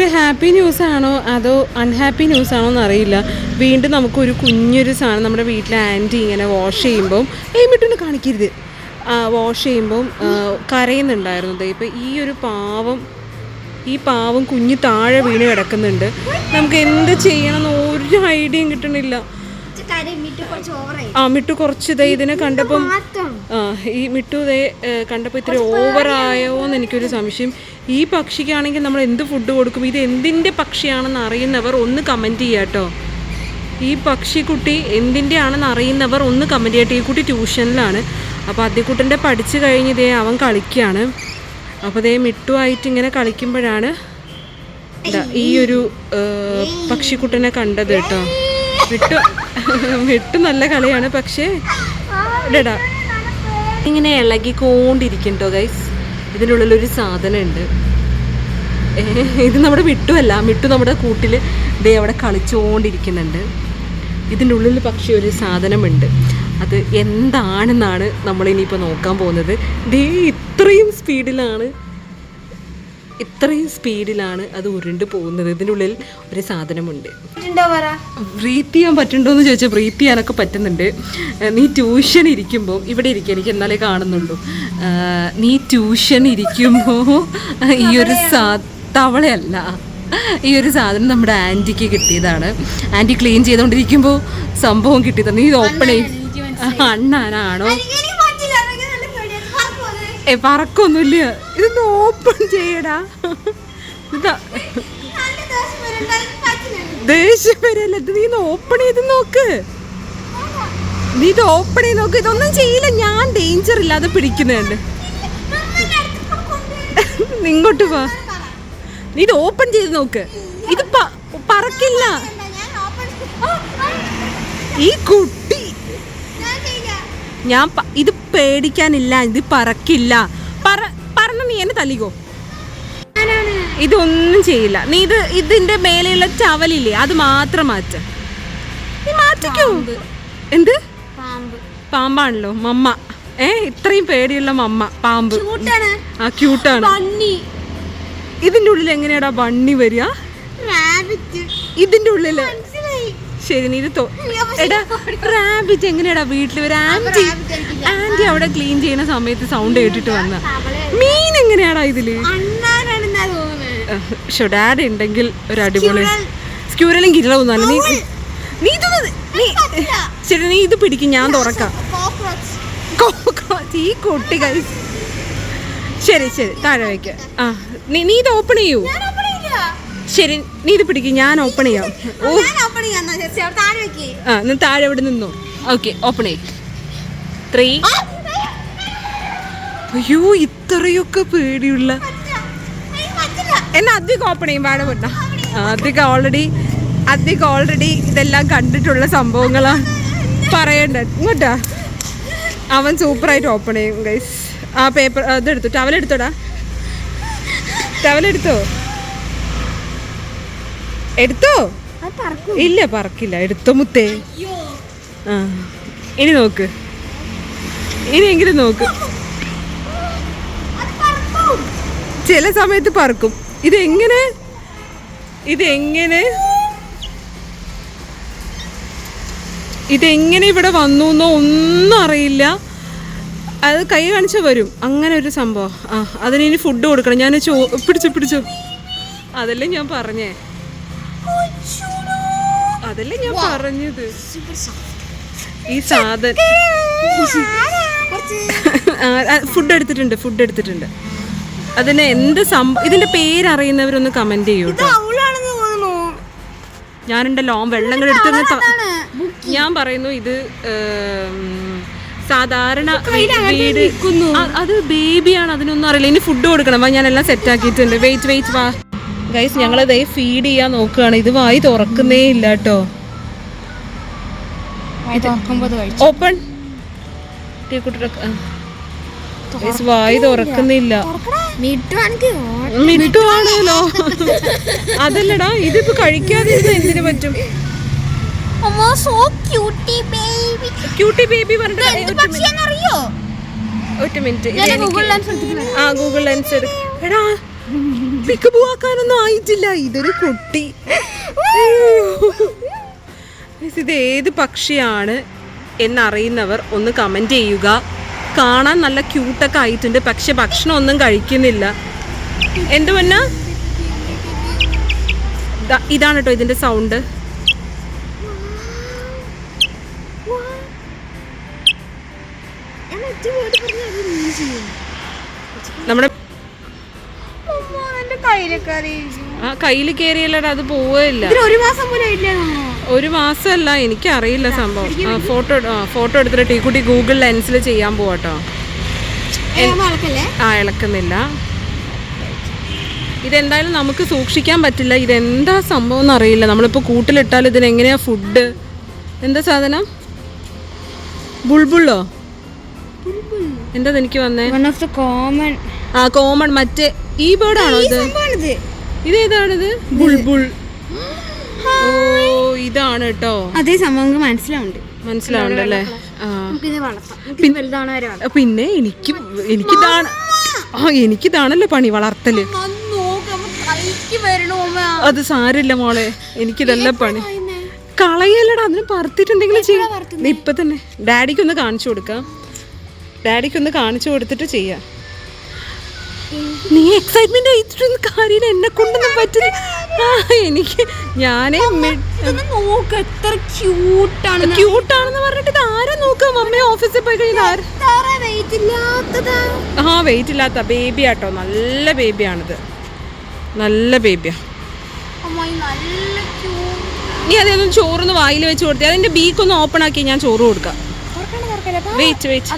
ഒരു happy news ആണോ അതോ അൺഹാപ്പി ന്യൂസ് ആണോ എന്നറിയില്ല. വീണ്ടും നമുക്കൊരു കുഞ്ഞൊരു സാധനം നമ്മുടെ വീട്ടിലെ ആന്റി ഇങ്ങനെ വാഷ് ചെയ്യുമ്പം ഏമിട്ടൊന്ന് മിട്ടുന്ന് കാണിക്കരുത്. വാഷ് ചെയ്യുമ്പം കരയുന്നുണ്ടായിരുന്നു ഇപ്പം ഈ ഒരു പാവം ഈ പാവം കുഞ്ഞ് താഴെ വീണ് കിടക്കുന്നുണ്ട്. നമുക്ക് എന്ത് ചെയ്യണമെന്ന് ഒരു ഐഡിയയും കിട്ടണില്ല. ആ മിട്ടു കുറച്ച് ഇതേ ഇതിനെ കണ്ടപ്പം ആ ഈ മിട്ടു ഇതേ കണ്ടപ്പോൾ ഇത്തിരി ഓവറായോ എന്ന് എനിക്കൊരു സംശയം. ഈ പക്ഷിക്കാണെങ്കിൽ നമ്മൾ എന്ത് ഫുഡ് കൊടുക്കും? ഇത് എന്തിന്റെ പക്ഷിയാണെന്ന് അറിയുന്നവർ ഒന്ന് കമന്റ് ചെയ്യാട്ടോ ഈ പക്ഷിക്കുട്ടി എന്തിന്റെ ആണെന്ന് അറിയുന്നവർ ഒന്ന് കമന്റ് ചെയ്യട്ടെ ഈ കുട്ടി ട്യൂഷനിലാണ് അപ്പോൾ അദ്ദേഹക്കുട്ടന്റെ പഠിച്ചു കഴിഞ്ഞ് ഇതേ അവൻ കളിക്കുകയാണ് അപ്പോൾ ദേ മിട്ടുമായിട്ട് ഇങ്ങനെ കളിക്കുമ്പോഴാണ് ഈ ഒരു പക്ഷിക്കുട്ടനെ കണ്ടത് കേട്ടോ. മിട്ടു മിട്ടു നല്ല കളിയാണ് പക്ഷേ ഇടടാ ഇങ്ങനെ ഇളകിക്കൊണ്ടിരിക്കണ്ടോ ഗൈസ് ഇതിന്റെ ഉള്ളിലൊരു സാധനമുണ്ട്. ഇത് നമ്മുടെ മിട്ടുമല്ല മിട്ടു നമ്മുടെ കൂട്ടിൽ ദേ അവിടെ കളിച്ചുകൊണ്ടിരിക്കുന്നുണ്ട് ഇതിന്റെ ഉള്ളിൽ പക്ഷേ ഒരു സാധനമുണ്ട്. അത് എന്താണെന്നാണ് നമ്മളിനിയിപ്പോൾ നോക്കാൻ പോകുന്നത്. ദേ ഇത്രയും സ്പീഡിലാണ് ഇത്രയും സ്പീഡിലാണ് അത് ഉരുണ്ട് പോകുന്നത്. ഇതിനുള്ളിൽ ഒരു സാധനമുണ്ട്. ബ്രീത്ത് ചെയ്യാൻ പറ്റുന്നുണ്ടോ എന്ന് ചോദിച്ചാൽ ബ്രീത്ത് ചെയ്യാനൊക്കെ പറ്റുന്നുണ്ട്. നീ ട്യൂഷൻ ഇരിക്കുമ്പോൾ ഇവിടെ ഇരിക്കുക എനിക്ക് എന്നാലേ കാണുന്നുള്ളൂ. നീ ട്യൂഷൻ ഇരിക്കുമ്പോൾ ഈ ഒരു സാ തവളയല്ല. ഈ ഒരു സാധനം നമ്മുടെ ആന്റിക്ക് കിട്ടിയതാണ്. ആന്റി ക്ലീൻ ചെയ്തുകൊണ്ടിരിക്കുമ്പോൾ സംഭവം കിട്ടിയതാണ്. നീ ഇത് ഓപ്പൺ ചെയ്ത് അണ്ണാനാണോ? പറക്കൊന്നുമില്ല. ഇതൊന്ന് ഓപ്പൺ ചെയ്യടാ. നീ ഓപ്പൺ ചെയ്ത് നോക്ക്. നീ ഇത് ഓപ്പൺ ചെയ്ത് നോക്ക്. ഇതൊന്നും ചെയ്യില്ല. ഞാൻ ഡേഞ്ചർ ഇല്ലാതെ പിടിക്കുന്നുണ്ട്. നിങ്ങോട്ട് വാ. നീ ഇത് ഓപ്പൺ ചെയ്ത് നോക്ക്. ഇത് പ- പറക്കില്ല. ഈ കുട്ടി ഞാൻ ഇത് പേടിക്കാനില്ല ഇത് പറക്കില്ല. പറ പറഞ്ഞ നീ എന്നെ തല്ലിക്കോ. ഇതൊന്നും ചെയ്യില്ല. നീ ഇത് ഇതിന്റെ മേലെയുള്ള ചവലില്ലേ അത് മാത്രം മാറ്റ. നീ മാറ്റിക്കോ. എന്ത്? പാമ്പ്. പാമ്പാണല്ലോ മമ്മ. ഏ ഇത്രയും പേടിയുള്ള മമ്മ പാമ്പ്. ആ ക്യൂട്ടാണ്. ഇതിന്റെ ഉള്ളിൽ എങ്ങനെയാടാ ബണ്ണി വരിക? ഇതിന്റെ ഉള്ളിൽ. മനസ്സിലായി ശരി നീ ഇത് തോ- എടാ റാബിറ്റ് എങ്ങനെയാടാ വീട്ടിൽ ഒരു ആന്റി ആന്റി അവിടെ ക്ലീൻ ചെയ്യുന്ന സമയത്ത് സൗണ്ട് കേട്ടിട്ട് വന്ന. മീൻ എങ്ങനെയാടാ ഇതിൽ? അണ്ണാനാണെന്നാ തോന്നുന്നത്. ഷോ ഡാഡ് ഉണ്ടെങ്കിൽ ഒരു അടിപൊളി സ്ക്യൂരലും കിരണമൊന്നുമല്ല നീ നീ ഇതൊന്ന് നീ ശരി നീ ഇത് പിടിക്കും ഞാൻ തുറക്കാം. ഈ കുട്ടി കൈ ശരി ശരി താഴെ വയ്ക്ക ആ നീ നീ ഇത് ഓപ്പൺ ചെയ്യൂ. ശരി നീ ഇത് പിടിക്കും ഞാൻ ഓപ്പൺ ചെയ്യാം. ഓ. ആ നീ താഴെ ഇവിടെ നിന്നോ? ഓക്കെ ഓപ്പൺ ചെയ്യും. ത്രീ അയ്യോ ഇത്രയൊക്കെ പേടിയുള്ള. എന്നാ അധികം ഓപ്പൺ ചെയ്യും വേണ്ട അധികം ഓൾറെഡി അധികം ഓൾറെഡി ഇതെല്ലാം കണ്ടിട്ടുള്ള സംഭവങ്ങളാണ് പറയണ്ട ഇങ്ങോട്ടാ. അവൻ സൂപ്പറായിട്ട് ഓപ്പൺ ചെയ്യും ഗൈസ് ആ പേപ്പർ അതെടുത്തു ടവലെടുത്തോടാ ടവലെടുത്തോ എടുത്തോ. ഇല്ല പറക്കില്ല. എടുത്തോ മുത്തേ. ആ. ഇനി നോക്ക്. ഇനിയെങ്കിലും നോക്ക്. ചില സമയത്ത് പറക്കും. ഇതെങ്ങനെ ഇതെങ്ങനെ ഇതെങ്ങനെ ഇവിടെ വന്നു എന്നോ ഒന്നും അറിയില്ല. അത് കൈ കാണിച്ചാൽ വരും. അങ്ങനെ ഒരു സംഭവം. ആ അതിന് ഇനി ഫുഡ് കൊടുക്കണം. ഞാൻ ചോ പിടിച്ചു പിടിച്ചു. അതല്ലേ ഞാൻ പറഞ്ഞേ. അതല്ലേ ഞാൻ പറഞ്ഞത്. ഈ സാധനം ഫുഡ് എടുത്തിട്ടുണ്ട് ഫുഡ് എടുത്തിട്ടുണ്ട്. അതിന് എന്ത് സംഭവം ഇതിന്റെ പേരറിയുന്നവരൊന്ന് കമന്റ് ചെയ്യൂ ഞാനുണ്ടല്ലോ വെള്ളം കൂടെ എടുത്ത്. ഞാൻ പറയുന്നു ഇത് സാധാരണ വീട് അത് ബേബിയാണ് അതിനൊന്നും അറിയില്ല. ഇനി ഫുഡ് കൊടുക്കണം. വാ ഞാൻ എല്ലാം സെറ്റ് ആക്കിയിട്ടുണ്ട്. വെയിറ്റ് വെയിറ്റ് വാ. ഗൈസ് ഞങ്ങൾ ദേ ഫീഡ് ചെയ്യാൻ നോക്കുകയാണ്. ഇത് വായി തുറക്കുന്നേ ഇല്ല കേട്ടോ. ഓപ്പൺ വായി തുറക്കുന്നില്ല. മിട്ടുവാണല്ലോ. അതല്ലടാ ഇതിപ്പോ കഴിക്കാതെ ഇരുന്ന് എന്തിനു പറ്റും? ക്യൂട്ടി ബേബി പറഞ്ഞിട്ട് ഏ, ഒറ്റ മിനിറ്റ്. ഗൂഗിൾ ആ ഗൂഗിൾ ലെൻസ് എടു എടാ ആക്കാനൊന്നും ആയിട്ടില്ല. ഇതൊരു കുട്ടി. ഇത് ഏത് പക്ഷിയാണ് എന്നറിയുന്നവർ ഒന്ന് കമന്റ് ചെയ്യുക. കാണാൻ നല്ല ക്യൂട്ടൊക്കെ ആയിട്ടുണ്ട്. പക്ഷെ ഭക്ഷണം ഒന്നും കഴിക്കുന്നില്ല. എന്ത് പൊന്ന? ഇതാണ് കേട്ടോ ഇതിന്റെ സൗണ്ട് നമ്മുടെ ആ കയ്യിൽ കയറിയല്ലടാ അത് പോവില്ല ഒരു മാസം ഒരു മാസമല്ല എനിക്കറിയില്ല സംഭവം. ഫോട്ടോ ഫോട്ടോ എടുത്തിട്ട് ടീക്കുട്ടി ഗൂഗിൾ ലെൻസിൽ ചെയ്യാൻ പോവാട്ടോ. ആ ഇളക്കുന്നില്ല. ഇതെന്തായാലും നമുക്ക് സൂക്ഷിക്കാൻ പറ്റില്ല. ഇതെന്താ സംഭവം എന്ന് അറിയില്ല നമ്മളിപ്പോൾ കൂട്ടിലിട്ടാൽ ഇതിനെങ്ങനെയാ ഫുഡ് എന്താ സാധനം? ബുൾബുള്ളോ? എന്താ എനിക്ക് വന്നേ? വൺ ഓഫ് ദ കോമൺ ആ കോമൺ മറ്റേ ഈ ബേർഡാണോ ഇത്? ഇത് ഏതാണിത് ബുൾബുൾ ഓ ഇതാണ് കേട്ടോ അതേ സംഭവം മനസ്സിലാവുണ്ട് മനസ്സിലാവുണ്ട് അല്ലേ? പിന്നെ എനിക്ക് എനിക്കിതാണ് ആ എനിക്കിതാണല്ലോ പണി വളർത്തൽ. അത് സാരില്ല മോളെ. എനിക്കിതല്ല പണി. കളയല്ലടാ അതിന് പറത്തിട്ടുണ്ടെങ്കിലും ചെയ്യും. ഇപ്പൊ തന്നെ ഡാഡിക്കൊന്ന് കാണിച്ചു കൊടുക്കാം. ഡാഡിക്കൊന്ന് കാണിച്ചു കൊടുത്തിട്ട് ചെയ്യാം. നീ എക്സൈറ്റ്മെന്റ് ആയിട്ടൊന്നും കാര്യമില്ല എന്നെ കൊണ്ടൊന്നും പറ്റില്ല എനിക്ക് ഞാനേ നോക്ക് എത്ര ക്യൂട്ടാണ് ക്യൂട്ടാണെന്ന് പറഞ്ഞിട്ട് ഇത് ആരാ നോക്കുക? മമ്മി ഓഫീസിൽ പോയി കഴിഞ്ഞാൽ ആ വെയിറ്റ് ഇല്ലാത്ത ബേബി ആട്ടോ. നല്ല ബേബിയാണിത് നല്ല ബേബിയാ അമ്മായി നല്ല ക്യൂട്ട് നീ അതൊന്ന് ചോറൊന്ന് വായിൽ വെച്ച് കൊടുത്തേ. അതിന്റെ ബീക്കൊന്ന് ഓപ്പൺ ആക്കി ഞാൻ ചോറ് കൊടുക്കാം. വെയിറ്റ് വെയിറ്റ്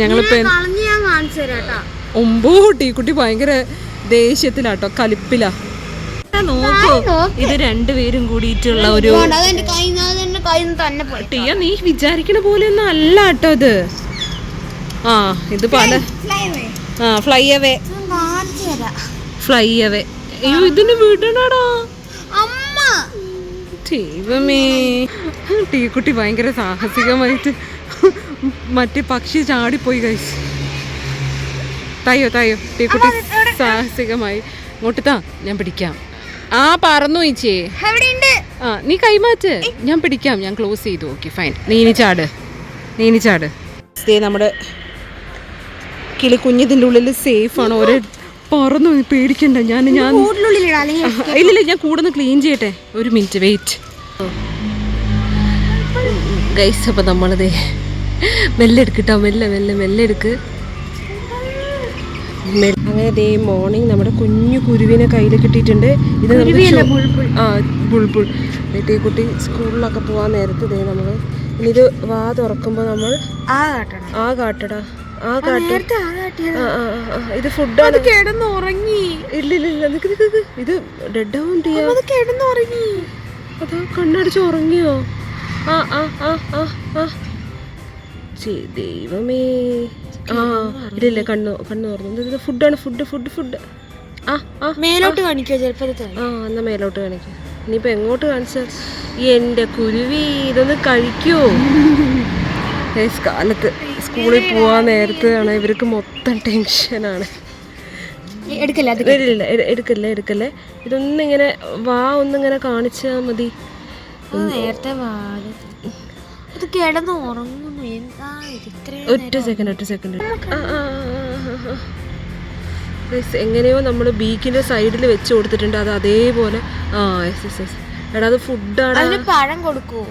ഞങ്ങളിപ്പോ ഒമ്പോ ടീക്കുട്ടി ഭയങ്കര ദേഷ്യത്തിലാട്ടോ കലിപ്പിലാ. നോക്കൂ. ഇത് രണ്ടുപേരും കൂടിയിട്ടുള്ള ഒരു ടീയ നീ വിചാരിക്കണ പോലെ ഒന്നും അല്ല കേട്ടോ ഇത്. ആ ഇത് പല ആ ഫ്ലൈ അവേ ഫ്ലൈ അവേ അയ്യോ ഇതിന് വിടണടാ. ടീവമേ ദൈവമേ. ടീക്കുട്ടി ഭയങ്കര സാഹസികമായിട്ട് മറ്റേ പക്ഷി ചാടിപ്പോയി കഴിച്ചു തായോ തായോ. ടീക്കുട്ടി സാഹസികമായി. ഇങ്ങോട്ട് താ ഞാൻ പിടിക്കാം. ആ പറന്നു ചേച്ചി ആ നീ കൈമാറ്റ്. ഞാൻ പിടിക്കാം. ഞാൻ ക്ലോസ് ചെയ്തു. ഓക്കെ ഫൈൻ നീനിച്ചാട് ചാട്. നീ ഇനി ചാട്. ദേ നമ്മുടെ കിളി കുഞ്ഞിതിന്റെ ഉള്ളിൽ സേഫ് ആണ്. ഓരോ പറന്നു പേടിക്കണ്ട. ഞാൻ ഞാൻ ഇല്ലില്ല ഞാൻ കൂടുന്ന് ക്ലീൻ ചെയ്യട്ടെ. ഒരു മിനിറ്റ് വെയിറ്റ് ഗൈസ് അപ്പോൾ നമ്മളത് മെല്ലെ എടുക്കട്ടോ മെല്ലെ മെല്ലെ മെല്ലെ. എടുക്ക് അങ്ങനെ ദേ മോർണിംഗ് നമ്മുടെ കുഞ്ഞു കുരുവിനെ കയ്യിൽ കിട്ടിയിട്ടുണ്ട്. ഇത് നമുക്ക് ആ ബുൾബുൾ. എന്നിട്ട് ഈ കുട്ടി സ്കൂളിലൊക്കെ പോകാൻ നേരത്ത് ദേ നമ്മൾ ഇനി ഇത് വാ തുറക്കുമ്പോൾ നമ്മൾ ആ കാട്ടടാ. ആ കാട്ട. ഇത് ഫുഡാണ് കിടന്ന് ഉറങ്ങി ഇല്ല ഇല്ല. ഇത് ഡെഡ് ആവും അത് കിടന്ന് ഉറങ്ങി അതാ കണ്ണടിച്ച് ഉറങ്ങിയോ? ആ ആ ആ ആ ആ. ദൈവമേ. ആ ഇല്ല കണ്ണു കണ്ണു തുറന്നു. ഫുഡാണ് ഫുഡ് ഫുഡ് ഫുഡ് ആ ആ മേലോട്ട് കാണിക്കോ ചിലപ്പോ ഇത് ആ എന്നാ മേലോട്ട് കാണിക്കാം. ഇനിയിപ്പോൾ എങ്ങോട്ട് കാണിച്ചാൽ എന്റെ കുരുവി ഇതൊന്ന് കഴിക്കൂ. കാലത്ത് സ്കൂളിൽ പോവാൻ നേരത്ത് ആണ് ഇവർക്ക് മൊത്തം ടെൻഷനാണ് എടുക്കല്ലേ എടുക്കല്ലേ എടുക്കല്ലേ. ഇതൊന്നിങ്ങനെ വാ ഒന്നിങ്ങനെ കാണിച്ചാൽ മതി. നേരത്തെ അത് കിടന്ന് ഉറങ്ങുന്നു. എന്താ ഒറ്റ സെക്കൻഡ് ഒറ്റ സെക്കൻഡ് എങ്ങനെയോ നമ്മൾ ബീക്കിന്റെ സൈഡിൽ വെച്ച് കൊടുത്തിട്ടുണ്ട്. അത് അതേപോലെ. ആ എസ് എസ് എസ് എടാ അത് ഫുഡാണ് പഴം കൊടുക്കുവോ?